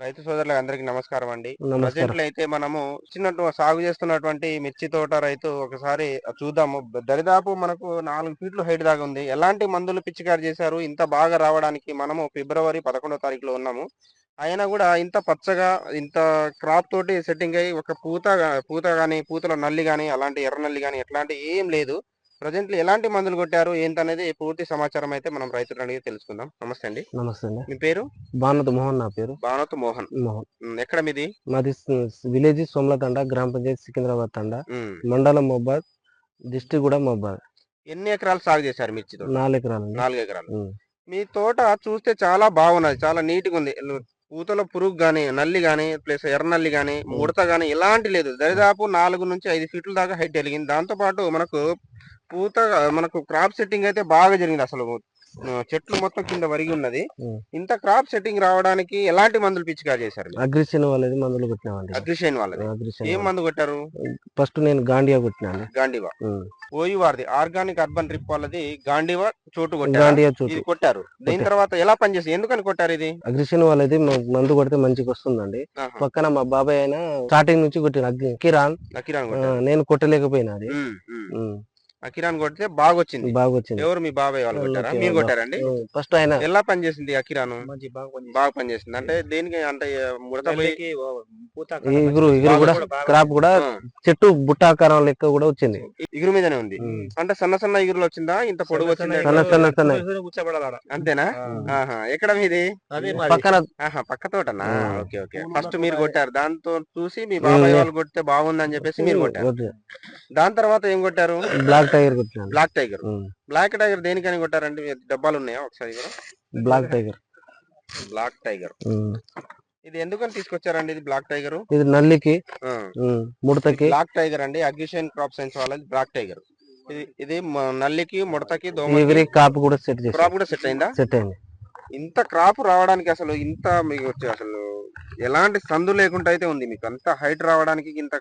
రైతు సోదరులకు అందరికి నమస్కారం అండి. ప్రజెంట్లో అయితే మనము చిన్న సాగు చేస్తున్నటువంటి మిర్చి తోట రైతు ఒకసారి చూద్దాము. దరిదాపు మనకు నాలుగు ఫీట్లు హైట్ దాకా ఉంది. ఎలాంటి మందులు పిచికారి చేశారు? ఇంత బాగా రావడానికి మనము ఫిబ్రవరి పదకొండో తారీఖులో ఉన్నాము. అయినా కూడా ఇంత పచ్చగా ఇంత క్రాప్ తోటి సెట్టింగ్ అయ్యి ఒక పూత పూత గానీ పూతలో నల్లి గానీ అలాంటి ఎర్ర నల్లి గానీ ఎట్లాంటి ఏం లేదు. ప్రజెంట్లో ఎలాంటి మందులు కొట్టారు? ఏంటనేది పూర్తి సమాచారం అయితే మనం రైతులను అడిగి తెలుసుకుందాం. నమస్తే అండి. నమస్తే అండి. మీ పేరు? భానుత మోహన్ నా పేరు. భానత్ మోహన్. మోహన్. ఉమ్, ఎక్కడ మీది? మాది విలేజ్ సోమల తండ గ్రామ పంచాయతీ సికింద్రాబాద్ తండ. ఉమ్. మండలం మొబాద్ డిస్టిక్ కూడా మొబాద్ ఎన్ని ఎకరాలు సాగు చేశారు మిర్చి తోట? నాలుగు ఎకరాలు నాలుగు ఎకరాలు. ఉమ్. మీ తోట చూస్తే చాలా బాగున్నది చాలా నీట్గా ఉంది పూతల పురుగు గాని నల్లి గాని ప్లస్ ఎర్ర నల్లి గాని ముడత గాని ఎలాంటి లేదు. దరిదాపు నాలుగు నుంచి ఐదు ఫీట్ల దాకా హైట్ వెలిగింది దాంతో పాటు మనకు పూత మనకు క్రాప్ సెట్టింగ్ అయితే బాగా జరిగింది అసలు. చెట్లు మొత్తం కింద వరిగి ఉన్నది. ఇంత క్రాప్ సెట్టింగ్ రావడానికి ఎలాంటి మందులు పిచ్చిగా చేశారు? అగ్రిషన్ వాళ్ళది మందులు కొట్టినామండి అగ్రిషైన్ వాళ్ళది. ఏం మందు కొట్టారు? ఫస్ట్ నేను గాండియా కొట్టినాను గాండివా. ఓయి వారిది. ఆర్గానిక్ అర్బన్ ట్రిప్ వాళ్ళది గాండివా చోటు గాండియా చూసి కొట్టారు. దీని. తర్వాత ఎలా పనిచేసింది ఎందుకని కొట్టారు ఇది? అగ్రిషన్ వాళ్ళది మందు కొడితే మంచిగా వస్తుందండి. పక్కన మా బాబాయ్ అయినా స్టార్టింగ్ నుంచి కొట్టిన కిరాన్. కొట్టారు. నేను కొట్టలేకపోయినా. అకిరాన్ కొడితే బాగా వచ్చింది బాగా వచ్చింది ఎవరు మీ బాబాయ్ వాళ్ళు కొట్టారా? మీరు కొట్టారండి? ఫస్ట్ ఆయన ఎలా పనిచేసింది అకిరాను బాగా పనిచేసింది అంటే దేనికి అంటే ముడత ఇగురు ఇగురు కూడా క్రాప్ కూడా చెట్టు బుట్టాకారం లెక్క కూడా వచ్చింది. ఇగురు మీదనే ఉంది. అంటే సన్న సన్న ఇగురులు వచ్చిందా? ఇంత పొడుగు వచ్చిందా సన్న సన్న సన్న. అంతేనా? ఆహా. ఎక్కడ మీది? పక్కన. ఆహా పక్క తోటనా. Okay okay. ఫస్ట్ మీరు కొట్టారు. దాంతో చూసి మీ బాబాయ్. వాళ్ళు కొడితే బాగుందని చెప్పేసి మీరు కొట్టారు. దాని తర్వాత ఏం కొట్టారు? బ్లాక్ టైగర్ కొట్టినాను బ్లాక్ టైగర్. బ్లాక్ టైగర్ దేనికని కొట్టారండి? డబ్బాలు ఉన్నాయా ఒకసారి కూడా బ్లాక్ టైగర్ బ్లాక్ టైగర్. ఇది ఎందుకని తీసుకొచ్చారండి ఇది బ్లాక్ టైగర్ ఇది నల్లికి ముడతకి. బ్లాక్ టైగర్ అండి. అగ్రిషన్ క్రాప్ సైన్స్ వాళ్ళది బ్లాక్ టైగర్ ఇది నల్లికి ముడతకి దోమ కాపు కూడా సెట్ క్రాప్ కూడా సెట్ అయిందా? సెట్ అయింది. ఇంత క్రాప్ రావడానికి అసలు ఇంత మీకు వచ్చి అసలు ఎలాంటి సందు లేకుండా అయితే ఉంది మీకు. అంత హైట్ రావడానికి ఇంత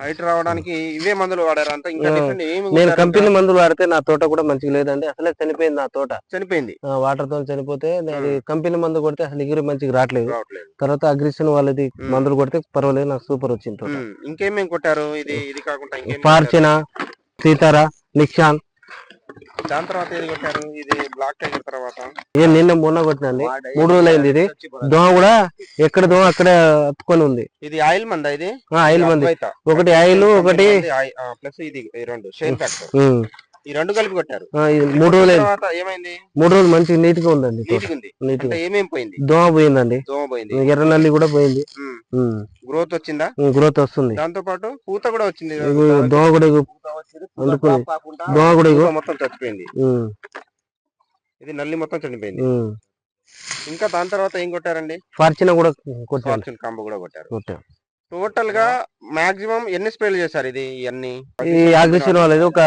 హైట్ రావడానికి ఇవే మందులు వాడారు. అంత ఇంకా ఏమి నేను కంపెనీ? మందులు వాడితే నా తోట కూడా మంచిగా లేదండి. అసలే చనిపోయింది నా తోట. చనిపోయింది. వాటర్తో చనిపోతే నేను కంపెనీ మందు కొడితే అసలు ఎగిరి మంచిగా రావట్లేదు. తర్వాత అగ్రిషన్ వాళ్ళది. మందులు కొడితే పర్వాలేదు నాకు సూపర్ వచ్చింది తోట. ఉమ్, ఇంకేమేం కొట్టారు? ఇది ఇది కాకుండా ఇంకేం ఫార్చిన సీతారా నిక్షాన్ దాని తర్వాత ఏది కొట్టారు? ఇది బ్లాక్ టైగర్ తర్వాత? ఇది నిన్న మొన్న కొట్టినండి. మూడు రోజులు అయింది ఇది. దోమ కూడా ఎక్కడ దోమ అక్కడే అతుకొని ఉంది. ఇది ఆయిల్ మందా ఇది? ఆయిల్ మంది. ఒకటి ఆయిల్ ఒకటి ప్లస్ ఇది రెండు షైన్ ఫ్యాక్టర్. ఈ రెండు కలిపి కొట్టారు. మూడు రోజులు ఏమైంది? మూడు రోజులు మంచిగా నీట్గా ఉందండి నీట్గా ఏమేం పోయింది? దోమ పోయిందండి. దోమ పోయింది. ఎర్ర నల్లి కూడా పోయింది. గ్రోత్ వచ్చిందా? గ్రోత్ వస్తుంది. దాంతో పాటు పూత కూడా వచ్చింది. దోమ కూడా దోమ కూడా మొత్తం చచ్చిపోయింది ఇది నల్లి మొత్తం చనిపోయింది. ఇంకా దాని తర్వాత ఏం కొట్టారండి? ఫార్చిన కూడా ఫార్చ్యూన్ కాంబో కూడా కొట్టారు. టోటల్గా మాక్సిమం ఎన్ని స్ప్రేలు చేశారు ఇది ఇవన్నీ? ఒక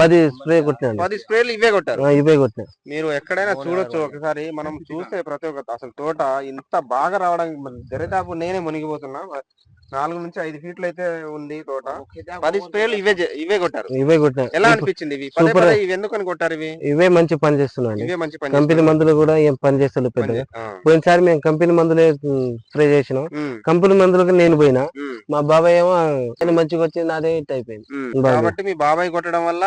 పది స్ప్రే కొట్టినాను పది స్ప్రేలు ఇవే కొట్టారు. ఇవే కొట్టినా మీరు ఎక్కడైనా చూడొచ్చు ఒకసారి. మనం చూస్తే ప్రతి ఒక్క అసలు తోట ఇంత బాగా రావడానికి దరిదాపు నేనే మునిగిపోతున్నా. నాలుగు నుంచి ఐదు ఫీట్లు అయితే ఉంది తోట. పది స్ప్రేలు ఇవే ఇవే కొట్టారు. ఇవే కొట్టినా ఎలా అనిపించింది ఇవి? సూపర్. ఇవి ఎందుకని కొట్టారు ఇవి? ఇవే మంచి పని చేస్తున్నాండి ఇవే మంచి పని కంపెనీ చేస్తున్నాయి. మందులు కూడా ఏం పని చేస్తలేదు పని పెద్దగా. పోయినసారి మేము కంపెనీ మందులే స్ప్రే చేసినాం. కంపెనీ మందులకు నేను పోయినా. మా బాబాయ్ ఏమో "ఆయన మంచిగా వచ్చింది అదే ఇట్ అయిపోయింది. కాబట్టి మీ బాబాయ్ కొట్టడం వల్ల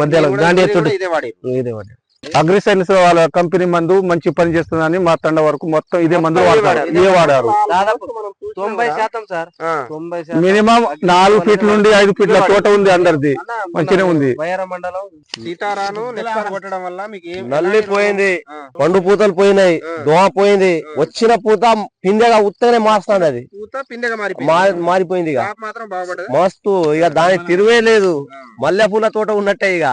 మధ్యలో గాంధీ ఇదే వాడి. ఇదే వాడే. అగ్రిసైన్స్ వాళ్ళ కంపెనీ మందు మంచి పని చేస్తుందని మా తండ వరకు మొత్తం ఇదే మందు వాడారు. ఇదే వాడారు. దాదాపు తొంభై శాతం సార్. ఆ, తొంభై శాతం మినిమం నాలుగు ఫీట్ల నుండి ఐదు ఫీట్ల తోట ఉంది అందరిది. మంచిగానే ఉంది. వైర మండలం సీతారాను నెక్స్ట్ కొట్టడం వల్ల మీకు ఏం నల్లి పోయింది. పండు పూతలు పోయినాయి. దోమ పోయింది. వచ్చిన పూత పిందెగా ఉత్తగానే మారుస్తాంది అది. పూత పిందెగా మా- మారిపోయింది ఇక. మస్తు. ఇక దానికి తిరువే లేదు. మల్లె పూల తోట ఉన్నట్టే ఇక.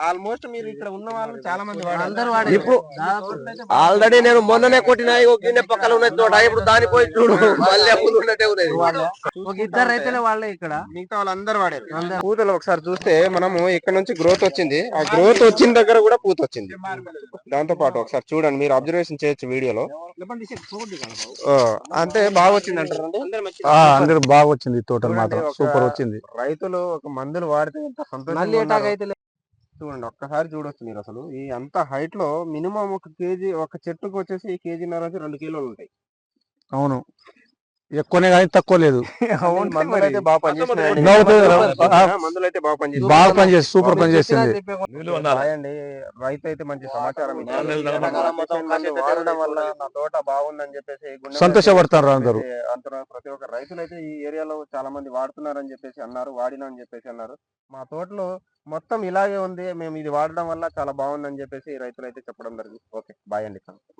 ఆల్మోస్ట్ మీరు ఇక్కడ ఉన్న వాళ్ళు చాలా మంది వాడారు. అందరూ వాడారు. ఇప్పుడు ఆల్రెడీ నేను మొన్ననే కొట్టిన గిన్నె పక్కన ఉన్నది తోట ఇప్పుడు దాని పోయి చూడు ఉన్నట్టే ఉన్నది. ఒక ఇద్దరు రైతులే వాళ్ళే ఇక్కడ. మిగతా వాళ్ళందరూ వాడారు. పూతలు ఒకసారి చూస్తే మనము ఇక్కడ నుంచి గ్రోత్ వచ్చింది. ఆ గ్రోత్ వచ్చిన దగ్గర కూడా పూత వచ్చింది. దాంతో పాటు ఒకసారి చూడండి మీరు అబ్జర్వేషన్ చేయొచ్చు వీడియోలో. ఆ, అంటే బాగా వచ్చింది అంటారండి ఆ, అందరు బాగా వచ్చింది ఈ తోట చూడండి, మాత్రం. సూపర్ వచ్చింది. రైతులు ఒక మందులు వాడితే నల్లి అటాక్ ఉన్నారో. అయితే చూడండి ఒక్కసారి చూడొచ్చు మీరు అసలు. ఈ అంత హైట్లో మినిమం ఒక కేజీ ఒక చెట్టుకు వచ్చేసి కేజీన్నర నుంచి రెండు కిలోలు ఉంటాయి అవును. ఎక్కువనే కానీ తక్కువ లేదు. మందులు అయితే బాగా పనిచేస్తుంది సూపర్ పనిచేస్తుంది రాయండి రైతు అయితే మంచి సమాచారం వాడడం వల్ల నా తోట బాగుందని చెప్పేసి సంతోషపడతారు అందరూ. ప్రతి ఒక్క రైతులు అయితే ఈ ఏరియాలో చాలా మంది వాడుతున్నారని చెప్పేసి అన్నారు వాడినా అని చెప్పేసి అన్నారు. మా తోటలో మొత్తం ఇలాగే ఉంది. మేము ఇది వాడడం వల్ల చాలా బాగుందని చెప్పేసి రైతులు అయితే చెప్పడం జరిగింది. ఓకే బాయ్ అండి.